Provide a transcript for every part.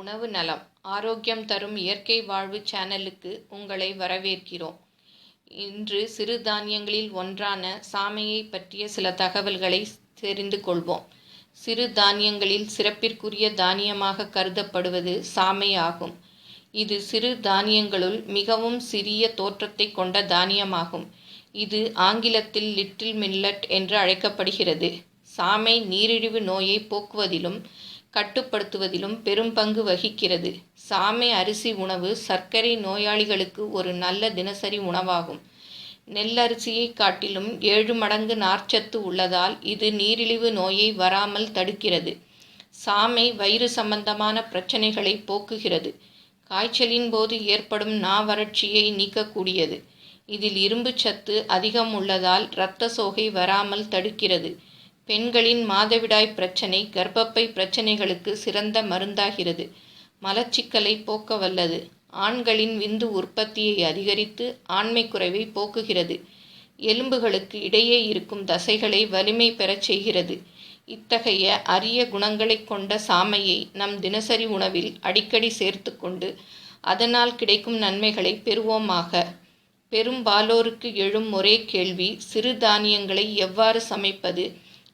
உணவு நலம். ஆரோக்கியம் தரும் இயற்கை வாழ்வு சேனலுக்கு உங்களை வரவேற்கிறோம். இன்று சிறுதானியங்களில் ஒன்றான சாமையை பற்றிய சில தகவல்களை தெரிந்து கொள்வோம். சிறு தானியங்களில் சிறப்பிற்குரிய தானியமாக கருதப்படுவது சாமை ஆகும். இது சிறு தானியங்களுள் மிகவும் சிறிய தோற்றத்தை கொண்ட தானியமாகும். இது ஆங்கிலத்தில் லிட்டில் மில்லட் என்று அழைக்கப்படுகிறது. சாமை நீரிழிவு நோயை போக்குவதிலும் கட்டுப்படுத்துவதிலும் பெரும் பங்கு வகிக்கிறது. சாமை அரிசி உணவு சர்க்கரை நோயாளிகளுக்கு ஒரு நல்ல தினசரி உணவாகும். நெல்லரிசியை காட்டிலும் ஏழு மடங்கு நார்ச்சத்து உள்ளதால் இது நீரிழிவு நோயை வராமல் தடுக்கிறது. சாமை வயிறு சம்பந்தமான பிரச்சனைகளை போக்குகிறது. காய்ச்சலின் போது ஏற்படும் நாவறட்சியை நீக்கக்கூடியது. இதில் இரும்பு சத்து அதிகம் உள்ளதால் இரத்த சோகை வராமல் தடுக்கிறது. பெண்களின் மாதவிடாய் பிரச்சனை கர்ப்பப்பை பிரச்சனைகளுக்கு சிறந்த மருந்தாகிறது. மலச்சிக்கலை போக்க வல்லது ஆண்களின் விந்து உற்பத்தியை அதிகரித்து ஆண்மை குறைவை போக்குகிறது. எலும்புகளுக்கு இடையே இருக்கும் தசைகளை வலிமை பெறச் செய்கிறது. இத்தகைய அரிய குணங்களை கொண்ட சாமையை நம் தினசரி உணவில் அடிக்கடி சேர்த்து கொண்டு அதனால் கிடைக்கும் நன்மைகளை பெறுவோமாக. பெரும்பாலோருக்கு எழும் ஒரே கேள்வி சிறு தானியங்களை எவ்வாறு சமைப்பது?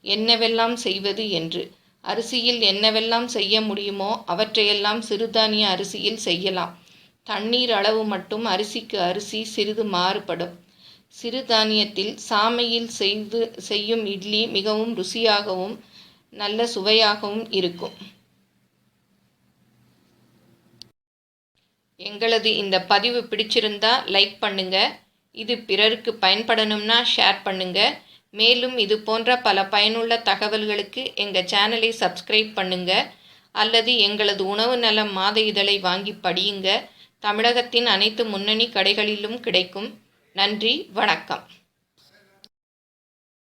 என்னவெல்லாம் செய்வது என்று. அரிசியில் என்னவெல்லாம் செய்ய முடியுமோ அவற்றையெல்லாம் சிறுதானிய அரிசியில் செய்யலாம். தண்ணீர் அளவு மட்டும் அரிசிக்கு அரிசி சிறிது மாறுபடும். சிறுதானியத்தில் சாமையில் செய்து செய்யும் இட்லி மிகவும் ருசியாகவும் நல்ல சுவையாகவும் இருக்கும். எங்களது இந்த பதிவு பிடிச்சிருந்தா லைக் பண்ணுங்க. இது பிறருக்கு பயன்படணும்னா ஷேர் பண்ணுங்கள் மேலும் இது போன்ற பல பயனுள்ள தகவல்களுக்கு எங்கள் சேனலை சப்ஸ்கிரைப் பண்ணுங்க. அல்லது எங்களது உணவு நலம் மாத இதழை வாங்கி படியுங்க. தமிழகத்தின் அனைத்து முன்னணி கடைகளிலும் கிடைக்கும். நன்றி வணக்கம்.